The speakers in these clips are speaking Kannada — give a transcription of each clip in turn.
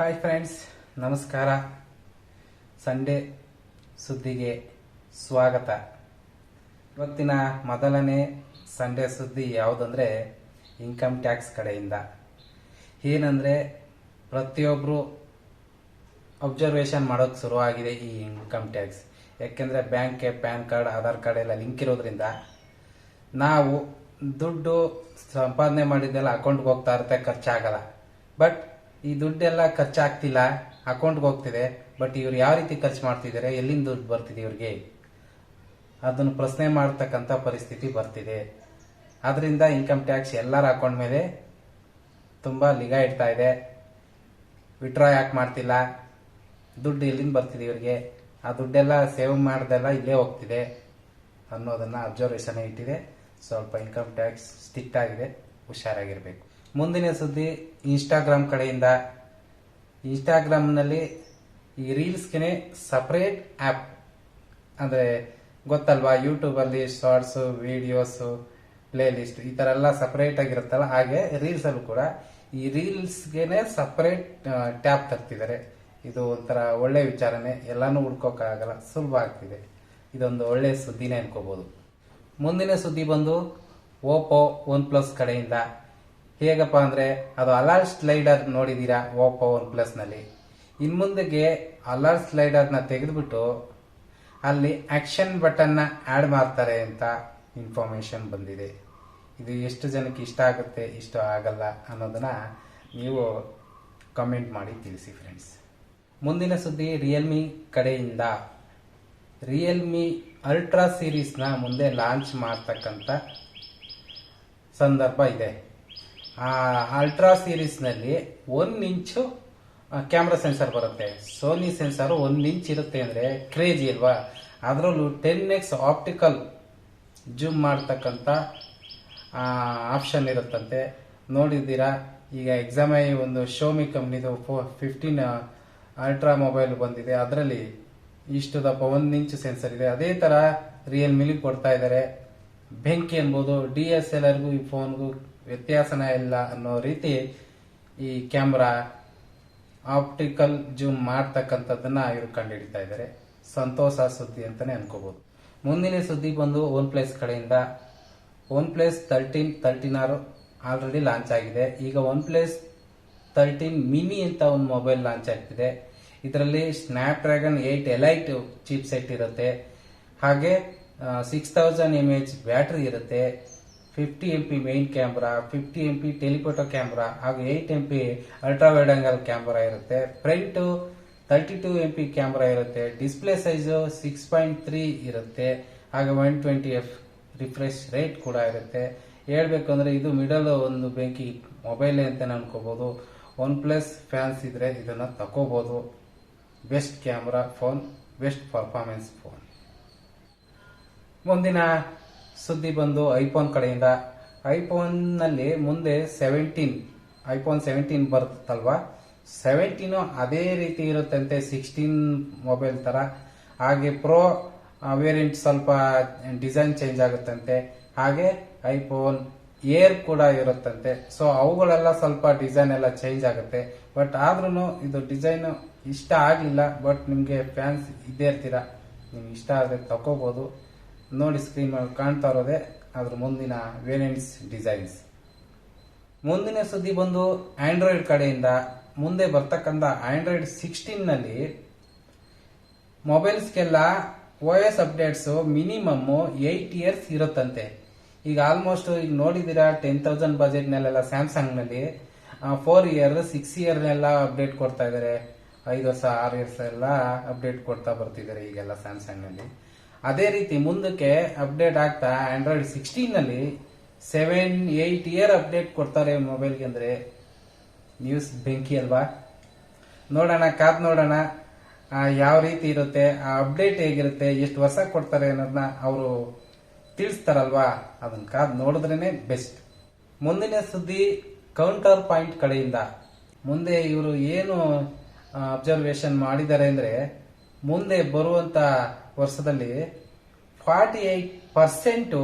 ಹಾಯ್ ಫ್ರೆಂಡ್ಸ್ ನಮಸ್ಕಾರ. ಸಂಡೇ ಸುದ್ದಿಗೆ ಸ್ವಾಗತ. ಇವತ್ತಿನ ಮೊದಲನೇ ಸಂಡೇ ಸುದ್ದಿ ಯಾವುದಂದ್ರೆ ಇನ್ಕಮ್ ಟ್ಯಾಕ್ಸ್ ಕಡೆಯಿಂದ. ಏನಂದರೆ ಪ್ರತಿಯೊಬ್ಬರು ಅಬ್ಸರ್ವೇಷನ್ ಮಾಡೋಕ್ಕೆ ಶುರುವಾಗಿದೆ ಈ ಇನ್ಕಮ್ ಟ್ಯಾಕ್ಸ್ ಯಾಕೆಂದರೆ ಬ್ಯಾಂಕ್ಗೆ ಪ್ಯಾನ್ ಕಾರ್ಡ್ ಆಧಾರ್ ಕಾರ್ಡ್ ಎಲ್ಲ ಲಿಂಕ್ ಇರೋದ್ರಿಂದ ನಾವು ದುಡ್ಡು ಸಂಪಾದನೆ ಮಾಡಿದ್ದೆಲ್ಲ ಅಕೌಂಟ್ಗೆ ಹೋಗ್ತಾ ಇರುತ್ತೆ, ಖರ್ಚಾಗಲ್ಲ. ಬಟ್ ಈ ದುಡ್ಡೆಲ್ಲ ಖರ್ಚಾಗ್ತಿಲ್ಲ, ಅಕೌಂಟ್ಗೆ ಹೋಗ್ತಿದೆ, ಬಟ್ ಇವ್ರು ಯಾವ ರೀತಿ ಖರ್ಚು ಮಾಡ್ತಿದ್ದಾರೆ, ಎಲ್ಲಿಂದ ದುಡ್ಡು ಬರ್ತಿದೆ ಇವ್ರಿಗೆ? ಅದನ್ನು ಪ್ರಶ್ನೆ ಮಾಡ್ತಕ್ಕಂಥ ಪರಿಸ್ಥಿತಿ ಬರ್ತಿದೆ. ಅದರಿಂದ ಇನ್ಕಮ್ ಟ್ಯಾಕ್ಸ್ ಎಲ್ಲರ ಅಕೌಂಟ್ ಮೇಲೆ ತುಂಬ ನಿಗಾ ಇಡ್ತಾ ಇದೆ. ವಿಡ್ರಾ ಯಾಕೆ ಮಾಡ್ತಿಲ್ಲ? ದುಡ್ಡು ಎಲ್ಲಿಂದ ಬರ್ತಿದೆ ಇವರಿಗೆ? ಆ ದುಡ್ಡೆಲ್ಲ ಸೇವ್ ಮಾಡ್ದೆಲ್ಲ ಇಲ್ಲೇ ಹೋಗ್ತಿದೆ ಅನ್ನೋದನ್ನ ಅಬ್ಸರ್ವೇಷನ್ ಇಟ್ಟಿದೆ. ಸ್ವಲ್ಪ ಇನ್ಕಮ್ ಟ್ಯಾಕ್ಸ್ ಸ್ಟಿಕ್ಟ್ ಆಗಿದೆ, ಹುಷಾರಾಗಿರ್ಬೇಕು. ಮುಂದಿನ ಸುದ್ದಿ ಇನ್ಸ್ಟಾಗ್ರಾಮ್ ಕಡೆಯಿಂದ. ಇನ್ಸ್ಟಾಗ್ರಾಮ್ನಲ್ಲಿ ಈ ರೀಲ್ಸ್ಗೆ ಸಪ್ರೇಟ್ ಆ್ಯಪ್ ಅಂದರೆ ಗೊತ್ತಲ್ವಾ? ಯೂಟ್ಯೂಬಲ್ಲಿ ಶಾರ್ಟ್ಸು ವಿಡಿಯೋಸು ಪ್ಲೇ ಲಿಸ್ಟ್ ಈ ಥರ ಎಲ್ಲ ಸಪ್ರೇಟ್ ಆಗಿರುತ್ತಲ್ಲ, ಹಾಗೆ ರೀಲ್ಸಲ್ಲೂ ಕೂಡ ಈ ರೀಲ್ಸ್ಗೆ ಸಪ್ರೇಟ್ ಟ್ಯಾಪ್ ತರ್ತಿದ್ದಾರೆ. ಇದು ಒಂಥರ ಒಳ್ಳೆ ವಿಚಾರನೆ. ಎಲ್ಲಾನು ಹುಡ್ಕೋಕ್ಕಾಗಲ್ಲ, ಸುಲಭ ಆಗ್ತಿದೆ. ಇದೊಂದು ಒಳ್ಳೆ ಸುದ್ದಿನೇ ಅನ್ಕೋಬೋದು. ಮುಂದಿನ ಸುದ್ದಿ ಬಂದು ಓಪೋ ಒನ್ ಪ್ಲಸ್ ಕಡೆಯಿಂದ. ಹೇಗಪ್ಪ ಅಂದ್ರೆ, ಅದು ಅಲಾರ್ ಸ್ಲೈಡರ್ ನೋಡಿದೀರಾ ಓಪೋ ಒನ್ ಪ್ಲಸ್ನಲ್ಲಿ ಇನ್ ಮುಂದೆಗೆ ಅಲಾರ್ ಸ್ಲೈಡರ್ನ ತೆಗೆದುಬಿಟ್ಟು ಅಲ್ಲಿ ಆಕ್ಷನ್ ಬಟನ್ನ ಆ್ಯಡ್ ಮಾಡ್ತಾರೆ ಅಂತ ಇನ್ಫಾರ್ಮೇಷನ್ ಬಂದಿದೆ. ಇದು ಎಷ್ಟು ಜನಕ್ಕೆ ಇಷ್ಟ ಆಗುತ್ತೆ, ಇಷ್ಟ ಆಗಲ್ಲ ಅನ್ನೋದನ್ನ ನೀವು ಕಮೆಂಟ್ ಮಾಡಿ ತಿಳಿಸಿ ಫ್ರೆಂಡ್ಸ್ ಮುಂದಿನ ಸುದ್ದಿ ರಿಯಲ್ಮಿ ಕಡೆಯಿಂದ. ರಿಯಲ್ಮಿ ಅಲ್ಟ್ರಾ ಸೀರೀಸ್ನ ಮುಂದೆ ಲಾಂಚ್ ಮಾಡ್ತಕ್ಕಂಥ ಸಂದರ್ಭ ಇದೆ. ಅಲ್ಟ್ರಾ ಸೀರೀಸ್ನಲ್ಲಿ ಒನ್ ಇಂಚು ಕ್ಯಾಮ್ರಾ ಸೆನ್ಸರ್ ಬರುತ್ತೆ. ಸೋನಿ ಸೆನ್ಸರ್ ಒಂದು ಇಂಚ್ ಇರುತ್ತೆ ಅಂದರೆ ಕ್ರೇಜಿ ಅಲ್ವಾ? ಅದರಲ್ಲೂ ಟೆನ್ ಎಕ್ಸ್ ಆಪ್ಟಿಕಲ್ ಜೂಮ್ ಮಾಡ್ತಕ್ಕಂಥ ಆಪ್ಷನ್ ಇರುತ್ತಂತೆ. ನೋಡಿದ್ದೀರಾ? ಈಗ ಎಕ್ಸಾಮ್ ಐ ಒಂದು ಶೋಮಿ ಕಂಪ್ನಿದು ಫೋ ಫಿಫ್ಟೀನ್ ಅಲ್ಟ್ರಾ ಮೊಬೈಲ್ ಬಂದಿದೆ. ಅದರಲ್ಲಿ ಇಷ್ಟು ದಪ್ಪ ಒಂದು ಇಂಚು ಸೆನ್ಸರ್ ಇದೆ. ಅದೇ ಥರ ರಿಯಲ್ಮಿಲಿ ಕೊಡ್ತಾ ಇದ್ದಾರೆ. ಬೆಂಕಿ ಅನ್ಬೋದು ಡಿ ಎಸ್ ಎಲ್ ಆರ್ಗೂ ಈ ಫೋನ್ಗೂ ವ್ಯತ್ಯಾಸನ ಇಲ್ಲ ಅನ್ನೋ ರೀತಿ ಈ ಕ್ಯಾಮ್ರಾ ಆಪ್ಟಿಕಲ್ ಜೂಮ್ ಮಾಡ್ತಕ್ಕಂಥದ್ದನ್ನ ಇವರು ಕಂಡುಹಿಡಿತಾ ಇದ್ದಾರೆ. ಸಂತೋಷ ಸುದ್ದಿ ಅಂತಾನೆ ಅನ್ಕೋಬಹುದು ಮುಂದಿನ ಸುದ್ದಿ ಬಂದು ಒನ್ ಪ್ಲಸ್ ಕಡೆಯಿಂದ. ಒನ್ ಪ್ಲಸ್ ತರ್ಟೀನ್ ತರ್ಟೀನ್ ಆರು ಆಲ್ರೆಡಿ ಲಾಂಚ್ ಆಗಿದೆ. ಈಗ ಒನ್ ಪ್ಲಸ್ ತರ್ಟೀನ್ ಮಿನಿ ಅಂತ ಒಂದು ಮೊಬೈಲ್ ಲಾಂಚ್ ಆಗ್ತಿದೆ. ಇದರಲ್ಲಿ Snapdragon eight elite chipset ಇರುತ್ತೆ. ಹಾಗೆ six thousand M H battery ಇರುತ್ತೆ. Fifty M P main camera fifty M P telephoto camera ಹಾಗೂ eight M P ultra wide angle camera ಇರುತ್ತೆ. Front thirty two M P camera ಇರುತ್ತೆ. Display size six point three ಇರುತ್ತೆ. ಹಾಗೆ one twenty F refresh rate ಕೂಡ ಇರುತ್ತೆ. ಹೇಳಬೇಕು ಅಂದ್ರೆ ಇದು ಮಿಡಲ್ ಒಂದು ಬೆಂಕಿ ಮೊಬೈಲ್ ಅಂತ ಅನ್ಕೋಬಹುದು ಒನ್ ಪ್ಲಸ್ ಫ್ಯಾನ್ಸ್ ಇದ್ರೆ ಇದನ್ನ ತಕೋಬಹುದು best camera phone best performance phone ಮುಂದಿನ ಸುದ್ದಿ ಬಂದು ಐಫೋನ್ ಕಡೆಯಿಂದ. ಐಫೋನ್ನಲ್ಲಿ ಮುಂದೆ ಸೆವೆಂಟೀನ್, ಐಫೋನ್ ಸೆವೆಂಟೀನ್ ಬರುತ್ತಲ್ವಾ? ಸೆವೆಂಟೀನು ಅದೇ ರೀತಿ ಇರುತ್ತಂತೆ, ಸಿಕ್ಸ್ಟೀನ್ ಮೊಬೈಲ್ ತರ ಹಾಗೆ ಪ್ರೋ ವೇರಿಯಂಟ್ ಸ್ವಲ್ಪ ಡಿಸೈನ್ ಚೇಂಜ್ ಆಗುತ್ತಂತೆ. ಹಾಗೆ ಐಫೋನ್ ಏರ್ ಕೂಡ ಇರುತ್ತಂತೆ. ಸೊ, ಅವುಗಳೆಲ್ಲ ಸ್ವಲ್ಪ ಡಿಸೈನ್ ಎಲ್ಲ ಚೇಂಜ್ ಆಗುತ್ತೆ. ಬಟ್ ಆದ್ರೂ ಇದು ಡಿಸೈನ್ ಇಷ್ಟ ಆಗಲಿಲ್ಲ. ಬಟ್ ನಿಮಗೆ ಫ್ಯಾನ್ಸ್ ಇದ್ದೇ ಇರ್ತೀರಾ? ನಿಮ್ಗೆ ಇಷ್ಟ ಆದರೆ ತಗೋಬಹುದು ನೋಡಿ ಸ್ಕ್ರೀನ್ ಕಾಣ್ತಾ ಇರೋದೇ ಅದ್ರ ಮುಂದಿನ ವೇರಿಯಂಟ್ಸ್ ಡಿಸೈನ್ಸ್ ಮುಂದಿನ ಸುದ್ದಿ ಬಂದು ಆಂಡ್ರಾಯ್ಡ್ ಕಡೆಯಿಂದ ಮುಂದೆ ಬರ್ತಕ್ಕಂಥ ಆಂಡ್ರಾಯ್ಡ್ ಸಿಕ್ಸ್ಟೀನ್ನಲ್ಲಿ ಮೊಬೈಲ್ಸ್ಗೆಲ್ಲ O S updates minimum eight years ಇರುತ್ತಂತೆ. ಈಗ ಆಲ್ಮೋಸ್ಟ್ ಈಗ ನೋಡಿದ್ದೀರಾ ಟೆನ್ ತೌಸಂಡ್ ಬಜೆಟ್ನಲ್ಲೆಲ್ಲ ಸ್ಯಾಮ್ಸಂಗ್ನಲ್ಲಿ ಫೋರ್ ಇಯರ್ ಸಿಕ್ಸ್ ಇಯರ್ನೆಲ್ಲ ಅಪ್ಡೇಟ್ ಕೊಡ್ತಾ ಇದ್ದಾರೆ ಐದು, ವರ್ಷ, ಆರು ಇಯರ್ಸ್ ಎಲ್ಲ ಅಪ್ಡೇಟ್ ಕೊಡ್ತಾ ಬರ್ತಿದ್ದಾರೆ ಈಗೆಲ್ಲ ಸ್ಯಾಮ್ಸಂಗ್ನಲ್ಲಿ. ಅದೇ ರೀತಿ ಮುಂದಕ್ಕೆ ಅಪ್ಡೇಟ್ ಆಗ್ತಾ ಆಂಡ್ರಾಯ್ಡ್ ಸಿಕ್ಸ್ಟೀನ್ನಲ್ಲಿ ಸೆವೆನ್ ಏಟ್ ಇಯರ್ ಅಪ್ಡೇಟ್ ಕೊಡ್ತಾರೆ ಮೊಬೈಲ್ಗೆ ಅಂದ್ರೆ ನ್ಯೂಸ್ ಬೆಂಕಿ ಅಲ್ವಾ? ನೋಡೋಣ, ಕಾದ್ ನೋಡೋಣ ಯಾವ ರೀತಿ ಇರುತ್ತೆ, ಆ ಅಪ್ಡೇಟ್ ಹೇಗಿರುತ್ತೆ, ಎಷ್ಟು ಹೊಸ ಕೊಡ್ತಾರೆ ಅನ್ನೋದನ್ನ ಅವರು ತಿಳಿಸ್ತಾರಲ್ವಾ? ಅದನ್ನ ಕಾದ್ ನೋಡಿದ್ರೇನೆ ಬೆಸ್ಟ್ ಮುಂದಿನ ಸುದ್ದಿ ಕೌಂಟರ್ ಪಾಯಿಂಟ್ ಕಡೆಯಿಂದ. ಮುಂದೆ ಇವರು ಏನು ಅಬ್ಸರ್ವೇಷನ್ ಮಾಡಿದ್ದಾರೆ ಅಂದ್ರೆ, ಮುಂದೆ ಬರುವಂತ ವರ್ಷದಲ್ಲಿ forty eight percent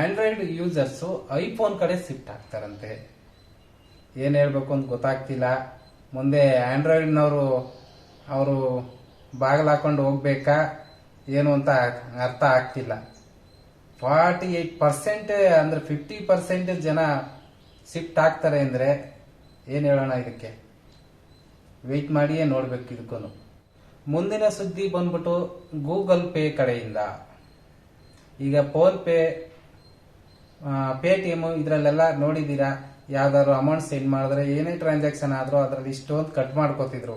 Android users iPhone ಕಡೆ ಶಿಫ್ಟ್ ಆಗ್ತಾರಂತೆ. ಏನು ಹೇಳಬೇಕು ಅಂತ ಗೊತ್ತಾಗ್ತಿಲ್ಲ. ಮುಂದೆ ಆಂಡ್ರಾಯ್ಡ್ನವರು ಅವರು ಬಾಗಿಲು ಹಾಕೊಂಡು ಹೋಗ್ಬೇಕಾ ಏನು ಅಂತ ಅರ್ಥ ಆಗ್ತಿಲ್ಲ. ಫಾರ್ಟಿ ಏಯ್ಟ್ ಪರ್ಸೆಂಟ್ ಅಂದ್ರೆ ಫಿಫ್ಟಿ ಪರ್ಸೆಂಟ್ ಜನ ಶಿಫ್ಟ್ ಆಗ್ತಾರೆ ಅಂದರೆ ಏನು ಹೇಳೋಣ ಇದಕ್ಕೆ? ವೆಯ್ಟ್ ಮಾಡಿಯೇ ನೋಡ್ಬೇಕು ಇದಕ್ಕೂ ಮುಂದಿನ ಸುದ್ದಿ ಬಂದ್ಬಿಟ್ಟು ಗೂಗಲ್ ಪೇ ಕಡೆಯಿಂದ. ಈಗ PhonePe Paytm ಇದರಲ್ಲೆಲ್ಲ ನೋಡಿದ್ದೀರಾ? ಯಾವ್ದಾದ್ರು ಅಮೌಂಟ್ ಸೆಂಡ್ ಮಾಡಿದ್ರೆ ಏನೇ ಟ್ರಾನ್ಸಾಕ್ಷನ್ ಆದರೂ ಅದರಲ್ಲಿ ಇಷ್ಟೊಂದು ಕಟ್ ಮಾಡ್ಕೋತಿದ್ರು.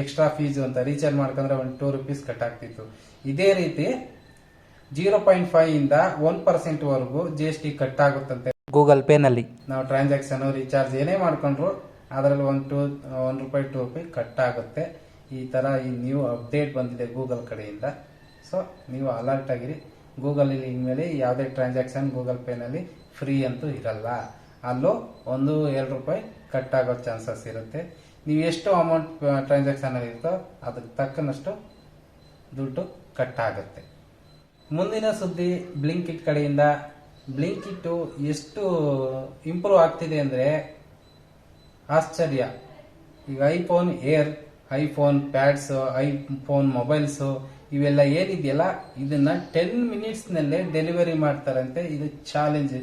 ಎಕ್ಸ್ಟ್ರಾ ಫೀಸು ಅಂತ ರೀಚಾರ್ಜ್ ಮಾಡ್ಕೊಂಡ್ರೆ ಒಂದು ಟೂ ರುಪೀಸ್ ಕಟ್ ಆಗ್ತಿತ್ತು. ಇದೇ ರೀತಿ ಜೀರೋ ಪಾಯಿಂಟ್ ಫೈವ್ ಇಂದ ಒನ್ ಪರ್ಸೆಂಟ್ವರೆಗೂ ಜಿ ಎಸ್ ಟಿ ಕಟ್ ಆಗುತ್ತಂತೆ. ಗೂಗಲ್ ಪೇನಲ್ಲಿ ನಾವು ಟ್ರಾನ್ಸಾಕ್ಷನ್ ರೀಚಾರ್ಜ್ ಏನೇ ಮಾಡ್ಕೊಂಡ್ರು ಅದರಲ್ಲಿ ಒಂದು ಟೂ ಒನ್ ರೂಪಾಯಿ ಟೂ ರೂಪಾಯಿ ಕಟ್ ಆಗುತ್ತೆ. ಈ ಥರ ಈ ನ್ಯೂ ಅಪ್ಡೇಟ್ ಬಂದಿದೆ ಗೂಗಲ್ ಕಡೆಯಿಂದ. ಸೊ ನೀವು ಅಲರ್ಟ್ ಆಗಿರಿ. ಗೂಗಲಲ್ಲಿ ಇನ್ಮೇಲೆ ಯಾವುದೇ ಟ್ರಾನ್ಸಾಕ್ಷನ್ ಗೂಗಲ್ ಪೇನಲ್ಲಿ ಫ್ರೀ ಅಂತೂ ಇರಲ್ಲ. ಅಲ್ಲೂ ಒಂದು ಎರಡು ರೂಪಾಯಿ ಕಟ್ ಆಗೋ ಚಾನ್ಸಸ್ ಇರುತ್ತೆ. ನೀವು ಎಷ್ಟು ಅಮೌಂಟ್ ಟ್ರಾನ್ಸಾಕ್ಷನ್ ಇರುತ್ತೋ ಅದಕ್ಕೆ ತಕ್ಕನಷ್ಟು ದುಡ್ಡು ಕಟ್ ಆಗುತ್ತೆ. ಮುಂದಿನ ಸುದ್ದಿ ಬ್ಲಿಂಕಿಟ್ ಕಡೆಯಿಂದ. ಬ್ಲಿಂಕಿಟ್ಟು ಎಷ್ಟು ಇಂಪ್ರೂವ್ ಆಗ್ತಿದೆ ಅಂದರೆ ಆಶ್ಚರ್ಯ. ಈಗ iPhone air iPhone pads, iPhone mobiles, ಇವೆಲ್ಲ ಏನಿದೆಯಲ್ಲ, ಇದನ್ನ ಟೆನ್ ಮಿನಿಟ್ಸ್ನಲ್ಲೇ ಡೆಲಿವರಿ ಮಾಡ್ತಾರಂತೆ. ಇದು ಚಾಲೆಂಜ್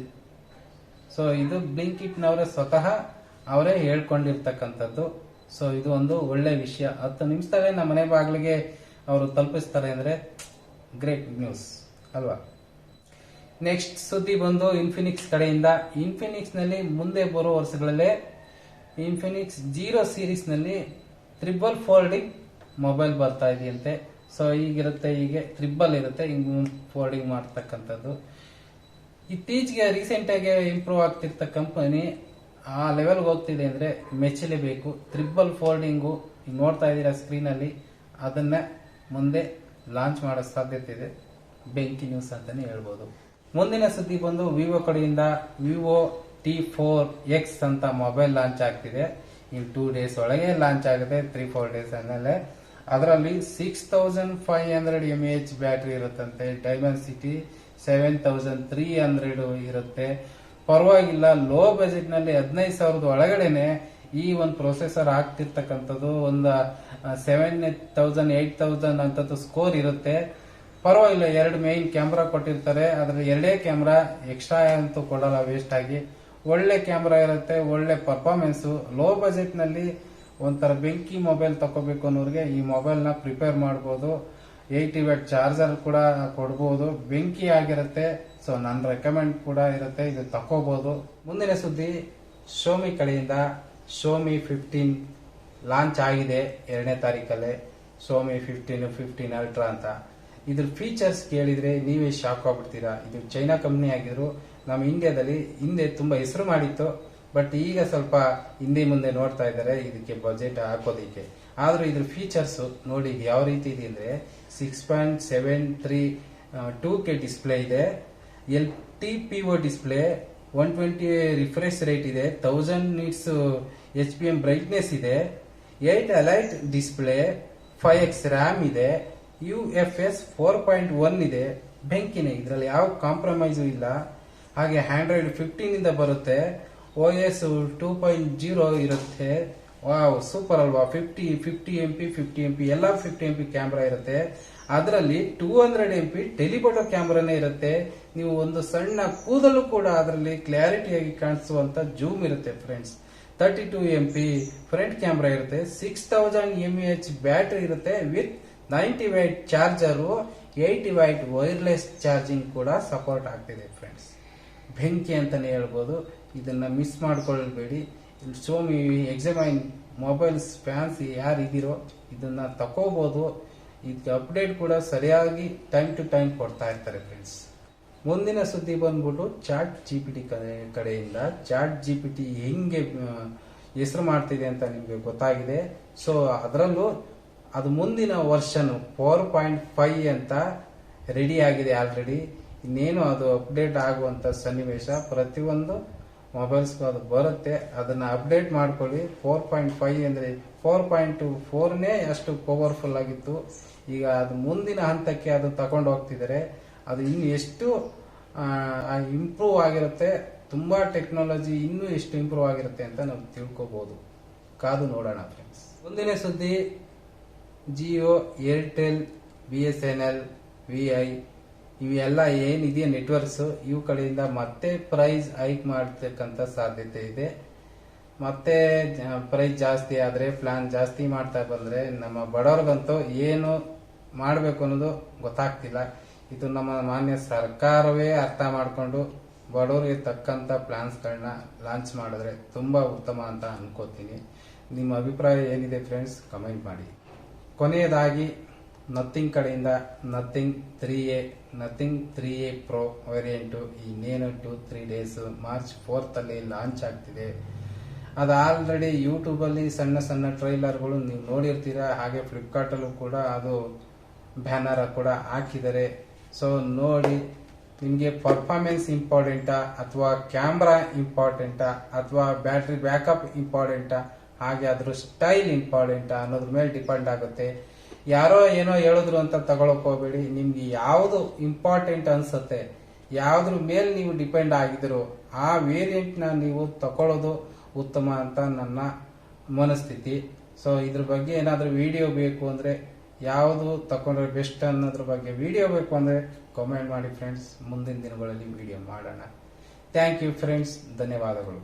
ಸೊ ಇದು ಬ್ಲಿಂಕಿಟ್ನವರೇ ಸ್ವತಃ ಅವರೇ ಹೇಳ್ಕೊಂಡಿರ್ತಕ್ಕಂಥದ್ದು. ಸೊ ಇದು ಒಂದು ಒಳ್ಳೆ ವಿಷಯ. ಹತ್ತು ನಿಮಿಷದಲ್ಲೇ ನಮ್ಮ ಮನೆ ಬಾಗಿಲಿಗೆ ಅವರು ತಲುಪಿಸ್ತಾರೆ ಅಂದರೆ ಗ್ರೇಟ್ ನ್ಯೂಸ್ ಅಲ್ವಾ? ನೆಕ್ಸ್ಟ್ ಸುದ್ದಿ ಬಂದು ಇನ್ಫಿನಿಕ್ಸ್ ಕಡೆಯಿಂದ. ಇನ್ಫಿನಿಕ್ಸ್ನಲ್ಲಿ ಮುಂದೆ ಬರೋ ವರ್ಷಗಳಲ್ಲೇ ಇನ್ಫಿನಿಕ್ಸ್ ಜೀರೋ ಸೀರೀಸ್ನಲ್ಲಿ ತ್ರಿಬಲ್ ಫೋಲ್ಡಿಂಗ್ ಮೊಬೈಲ್ ಬರ್ತಾ ಇದೆಯಂತೆ. ಸೊ ಈಗಿರುತ್ತೆ, ಹೀಗೆ ತ್ರಿಬಲ್ ಇರುತ್ತೆ, ಹಿಂಗ್ ಫೋಲ್ಡಿಂಗ್ ಮಾಡ್ತಕ್ಕಂಥದ್ದು. ಇತ್ತೀಚೆಗೆ ರೀಸೆಂಟ್ ಆಗಿ ಇಂಪ್ರೂವ್ ಆಗ್ತಿರ್ತ ಕಂಪನಿ ಆ ಲೆವೆಲ್ಗೆ ಹೋಗ್ತಿದೆ ಅಂದ್ರೆ ಮೆಚ್ಚಲೇಬೇಕು ತ್ರಿಬಲ್ ಫೋಲ್ಡಿಂಗು ನೋಡ್ತಾ ಇದ್ದೀರಾ ಸ್ಕ್ರೀನ್ ಅಲ್ಲಿ, ಅದನ್ನ ಮುಂದೆ ಲಾಂಚ್ ಮಾಡೋ ಸಾಧ್ಯತೆ ಇದೆ. ಬೆಂಕಿ ನ್ಯೂಸ್ ಅಂತಾನೆ ಹೇಳ್ಬೋದು. ಮುಂದಿನ ಸುದ್ದಿ ಬಂದು ವಿವೋ ಕಡೆಯಿಂದ ವಿವೋ ಟಿ ಫೋರ್ ಎಕ್ಸ್ ಅಂತ ಮೊಬೈಲ್ ಲಾಂಚ್ ಆಗ್ತಿದೆ. ಇನ್ ಟೂ ಡೇಸ್ ಒಳಗೆ ಲಾಂಚ್ ಆಗುತ್ತೆ ತ್ರೀ ಫೋರ್ ಡೇಸ್ ಆದ್ಮೇಲೆ. ಅದರಲ್ಲಿ six thousand five hundred M H battery ಇರುತ್ತಂತೆ Dimensity seven thousand three hundred ಇರುತ್ತೆ. ಪರವಾಗಿಲ್ಲ ಲೋ ಬಜೆಟ್ನಲ್ಲಿ ಹದಿನೈದು ಸಾವಿರದ ಒಳಗಡೆನೆ ಈ ಒಂದು ಪ್ರೊಸೆಸರ್ ಆಗ್ತಿರ್ತಕ್ಕಂಥದ್ದು ಒಂದು ಸೆವೆನ್ ತೌಸಂಡ್ ಏಟ್ ತೌಸಂಡ್ ಅಂತದ್ದು ಸ್ಕೋರ್ ಇರುತ್ತೆ. ಪರವಾಗಿಲ್ಲ, ಎರಡು ಮೇನ್ ಕ್ಯಾಮ್ರಾ ಕೊಟ್ಟಿರ್ತಾರೆ. ಅದ್ರ ಎರಡೇ ಕ್ಯಾಮ್ರಾ ಎಕ್ಸ್ಟ್ರಾ ಅಂತೂ ಕೊಡಲ್ಲ ವೇಸ್ಟ್ ಆಗಿ. ಒಳ್ಳೆ ಕ್ಯಾಮ್ರಾ ಇರುತ್ತೆ, ಒಳ್ಳೆ ಪರ್ಫಾರ್ಮೆನ್ಸು ಲೋ ಬಜೆಟ್ನಲ್ಲಿ ಒಂಥರ ಬೆಂಕಿ ಮೊಬೈಲ್ ತಗೋಬೇಕು ಅನ್ನೋರಿಗೆ ಈ ಮೊಬೈಲ್ನ ಪ್ರಿಪೇರ್ ಮಾಡ್ಬೋದು. ಏಯ್ಟಿ ವ್ಯಾಟ್ ಚಾರ್ಜರ್ ಕೂಡ ಕೊಡ್ಬೋದು. ಬೆಂಕಿ ಆಗಿರುತ್ತೆ ಸೊ ನನ್ನ ರೆಕಮೆಂಡ್ ಕೂಡ ಇರುತ್ತೆ, ಇದು ತಗೋಬೋದು ಮುಂದಿನ ಸುದ್ದಿ ಶೋಮಿ ಕಡೆಯಿಂದ ಶೋಮಿ ಫಿಫ್ಟೀನ್ ಲಾಂಚ್ ಆಗಿದೆ ಎರಡನೇ ತಾರೀಕಲ್ಲೇ. ಶೋಮಿ ಫಿಫ್ಟೀನ್ ಫಿಫ್ಟೀನ್ ಅಲ್ಟ್ರಾ ಅಂತ. ಇದ್ರ ಫೀಚರ್ಸ್ ಕೇಳಿದ್ರೆ ನೀವೇ ಶಾಕ್ ಆಗ್ಬಿಡ್ತೀರಾ. ಇದು ಚೈನಾ ಕಂಪ್ನಿ ಆಗಿದ್ರು ನಮ್ಮ ಇಂಡಿಯಾದಲ್ಲಿ ಹಿಂದೆ ತುಂಬಾ ಹೆಸರು ಮಾಡಿತ್ತು ಬಟ್ ಈಗ ಸ್ವಲ್ಪ ಹಿಂದೆ ಮುಂದೆ ನೋಡ್ತಾ ಇದ್ದಾರೆ, ಇದಕ್ಕೆ ಬಜೆಟ್ ಹಾಕೋದಿಕ್ಕೆ. ಆದ್ರೂ ಇದ್ರ ಫೀಚರ್ಸ್ ನೋಡಿ ಯಾವ ರೀತಿ ಇದೆ ಅಂದ್ರೆ six point seven three two K display ಇದೆ L T P O display one twenty refresh rate ಇದೆ thousand nits H P M brightness ಇದೆ eight elite display five X RAM ಇದೆ U F S four point one ಇದೆ. ಬೆಂಕಿನೇ, ಇದರಲ್ಲಿ ಯಾವ ಕಾಂಪ್ರಮೈಸು ಇಲ್ಲ. ಹಾಗೆ ಆಂಡ್ರಾಯ್ಡ್ ಫಿಫ್ಟೀನ್ ಇಂದ ಬರುತ್ತೆ. O S two point zero ಇರುತ್ತೆ. ವಾವ್ ಸೂಪರ್ ಅಲ್ವಾ? Fifty fifty M P fifty M P ಎಲ್ಲ ಫಿಫ್ಟಿ ಎಂ ಪಿ ಕ್ಯಾಮ್ರಾ ಇರುತ್ತೆ. ಅದರಲ್ಲಿ two hundred M P telephoto ಕ್ಯಾಮ್ರಾನೇ ಇರುತ್ತೆ. ನೀವು ಒಂದು ಸಣ್ಣ ಕೂದಲು ಕೂಡ ಅದರಲ್ಲಿ ಕ್ಲಾರಿಟಿಯಾಗಿ ಕಾಣಿಸುವಂತ ಜೂಮ್ ಇರುತ್ತೆ friends thirty two M P front camera ಇರುತ್ತೆ six thousand M H battery ಇರುತ್ತೆ with ninety watt charger eighty watt wireless charging ಕೂಡ ಸಪೋರ್ಟ್ ಆಗ್ತಿದೆ ಫ್ರೆಂಡ್ಸ್ ಬೆಂಕಿ ಅಂತಲೇ ಹೇಳ್ಬೋದು. ಇದನ್ನು ಮಿಸ್ ಮಾಡ್ಕೊಳ್ಬೇಡಿ. ಸೋಮಿ ಎಕ್ಸಾಮೈನ್ ಮೊಬೈಲ್ಸ್ ಫ್ಯಾನ್ಸ್ ಯಾರು ಇದ್ದೀರೋ ಇದನ್ನು ತಗೋಬೋದು ಇದಕ್ಕೆ ಅಪ್ಡೇಟ್ ಕೂಡ ಸರಿಯಾಗಿ ಟೈಮ್ ಟು ಟೈಮ್ ಕೊಡ್ತಾ ಇರ್ತಾರೆ ಫ್ರೆಂಡ್ಸ್ ಮುಂದಿನ ಸುದ್ದಿ ಬಂದ್ಬಿಟ್ಟು ಚಾಟ್ ಜಿ ಪಿ ಟಿ ಕಡೆಯಿಂದ ಚಾಟ್ ಜಿ ಪಿ ಟಿ ಹೆಂಗೆ ಹೆಸರು ಮಾಡ್ತಿದೆ ಅಂತ ನಿಮಗೆ ಗೊತ್ತಾಗಿದೆ. ಸೊ ಅದರಲ್ಲೂ ಅದು ಮುಂದಿನ ವರ್ಷನ್ ಫೋರ್ ಪಾಯಿಂಟ್ ಫೈವ್ ಅಂತ ರೆಡಿ ಆಗಿದೆ ಆಲ್ರೆಡಿ ಇನ್ನೇನು ಅದು ಅಪ್ಡೇಟ್ ಆಗುವಂತ ಸನ್ನಿವೇಶ, ಪ್ರತಿಯೊಂದು ಮೊಬೈಲ್ಸ್ಗೂ ಅದು ಬರುತ್ತೆ. ಅದನ್ನ ಅಪ್ಡೇಟ್ ಮಾಡ್ಕೊಳ್ಳಿ. ಫೋರ್ ಪಾಯಿಂಟ್ ಫೈವ್ ಅಂದ್ರೆ ಫೋರ್ ಪಾಯಿಂಟ್ ಟು ಫೋರ್ನೇ ಅಷ್ಟು ಪವರ್ಫುಲ್ ಆಗಿತ್ತು. ಈಗ ಅದು ಮುಂದಿನ ಹಂತಕ್ಕೆ ಅದು ತಗೊಂಡು ಹೋಗ್ತಿದ್ದಾರೆ ಅದು ಇನ್ನು ಎಷ್ಟು ಇಂಪ್ರೂವ್ ಆಗಿರುತ್ತೆ, ತುಂಬಾ ಟೆಕ್ನಾಲಜಿ ಇನ್ನೂ ಎಷ್ಟು ಇಂಪ್ರೂವ್ ಆಗಿರುತ್ತೆ ಅಂತ ನಾವು ತಿಳ್ಕೊಬಹುದು ಕಾದು ನೋಡೋಣ ಫ್ರೆಂಡ್ಸ್ ಮುಂದಿನ ಸುದ್ದಿ Jio Airtel B S N L V I ಇವೆಲ್ಲ ಏನಿದೆಯಾ ನೆಟ್ವರ್ಕ್ಸ್ ಇವು ಕಡೆಯಿಂದ ಮತ್ತೆ ಪ್ರೈಸ್ ಹೈಕ್ ಮಾಡ್ತಕ್ಕಂಥ ಸಾಧ್ಯತೆ ಇದೆ. ಮತ್ತೆ ಪ್ರೈಸ್ ಜಾಸ್ತಿ ಆದರೆ ಪ್ಲಾನ್ ಜಾಸ್ತಿ ಮಾಡ್ತಾ ಬಂದರೆ ನಮ್ಮ ಬಡವ್ರಿಗಂತೂ ಏನು ಮಾಡಬೇಕು ಅನ್ನೋದು ಗೊತ್ತಾಗ್ತಿಲ್ಲ. ಇದು ನಮ್ಮ ಮಾನ್ಯ ಸರ್ಕಾರವೇ ಅರ್ಥ ಮಾಡಿಕೊಂಡು ಬಡವರಿಗೆ ತಕ್ಕಂಥ ಪ್ಲಾನ್ಸ್ಗಳನ್ನ ಲಾಂಚ್ ಮಾಡಿದ್ರೆ ತುಂಬ ಉತ್ತಮ ಅಂತ ಅನ್ಕೋತೀನಿ. ನಿಮ್ಮ ಅಭಿಪ್ರಾಯ ಏನಿದೆ ಫ್ರೆಂಡ್ಸ್ ಕಮೆಂಟ್ ಮಾಡಿ. ಕೊನೆಯದಾಗಿ ನಥಿಂಗ್ ಕಡೆಯಿಂದ Nothing three A Nothing three A pro variant ಇನ್ನೇನು ಟು ತ್ರೀ ಡೇಸ್ ಮಾರ್ಚ್ ಫೋರ್ತಲ್ಲಿ ಲಾಂಚ್ ಆಗ್ತಿದೆ. ಅದು ಆಲ್ರೆಡಿ ಯೂಟ್ಯೂಬಲ್ಲಿ ಸಣ್ಣ ಸಣ್ಣ ಟ್ರೈಲರ್ಗಳು ನೀವು ನೋಡಿರ್ತೀರ, ಹಾಗೆ ಫ್ಲಿಪ್ಕಾರ್ಟಲ್ಲೂ ಕೂಡ ಅದು ಬ್ಯಾನರ ಕೂಡ ಹಾಕಿದ್ದಾರೆ. ಸೊ ನೋಡಿ, ನಿಮಗೆ ಪರ್ಫಾರ್ಮೆನ್ಸ್ ಇಂಪಾರ್ಟೆಂಟಾ ಅಥವಾ ಕ್ಯಾಮ್ರಾ ಇಂಪಾರ್ಟೆಂಟಾ ಅಥವಾ ಬ್ಯಾಟ್ರಿ ಬ್ಯಾಕಪ್ ಇಂಪಾರ್ಟೆಂಟಾ ಹಾಗೆ ಅದ್ರ ಸ್ಟೈಲ್ ಇಂಪಾರ್ಟೆಂಟಾ ಅನ್ನೋದ್ರ ಮೇಲೆ ಡಿಪೆಂಡ್ ಆಗುತ್ತೆ. ಯಾರೋ ಏನೋ ಹೇಳಿದ್ರು ಅಂತ ತಗೊಳಕ್ ಹೋಗ್ಬೇಡಿ. ನಿಮ್ಗೆ ಯಾವುದು ಇಂಪಾರ್ಟೆಂಟ್ ಅನ್ಸುತ್ತೆ, ಯಾವ್ದ್ರ ಮೇಲೆ ನೀವು ಡಿಪೆಂಡ್ ಆಗಿದ್ರು ಆ ವೇರಿಯಂಟ್ನ ನೀವು ತಗೊಳ್ಳೋದು ಉತ್ತಮ ಅಂತ ನನ್ನ ಮನಸ್ಥಿತಿ. ಸೊ ಇದ್ರ ಬಗ್ಗೆ ಏನಾದರೂ ವಿಡಿಯೋ ಬೇಕು ಅಂದರೆ, ಯಾವುದು ತಗೊಂಡ್ರೆ ಬೆಸ್ಟ್ ಅನ್ನೋದ್ರ ಬಗ್ಗೆ ವಿಡಿಯೋ ಬೇಕು ಅಂದರೆ ಕಾಮೆಂಟ್ ಮಾಡಿ ಫ್ರೆಂಡ್ಸ್ ಮುಂದಿನ ದಿನಗಳಲ್ಲಿ ವಿಡಿಯೋ ಮಾಡೋಣ. ಥ್ಯಾಂಕ್ ಯು ಫ್ರೆಂಡ್ಸ್ ಧನ್ಯವಾದಗಳು.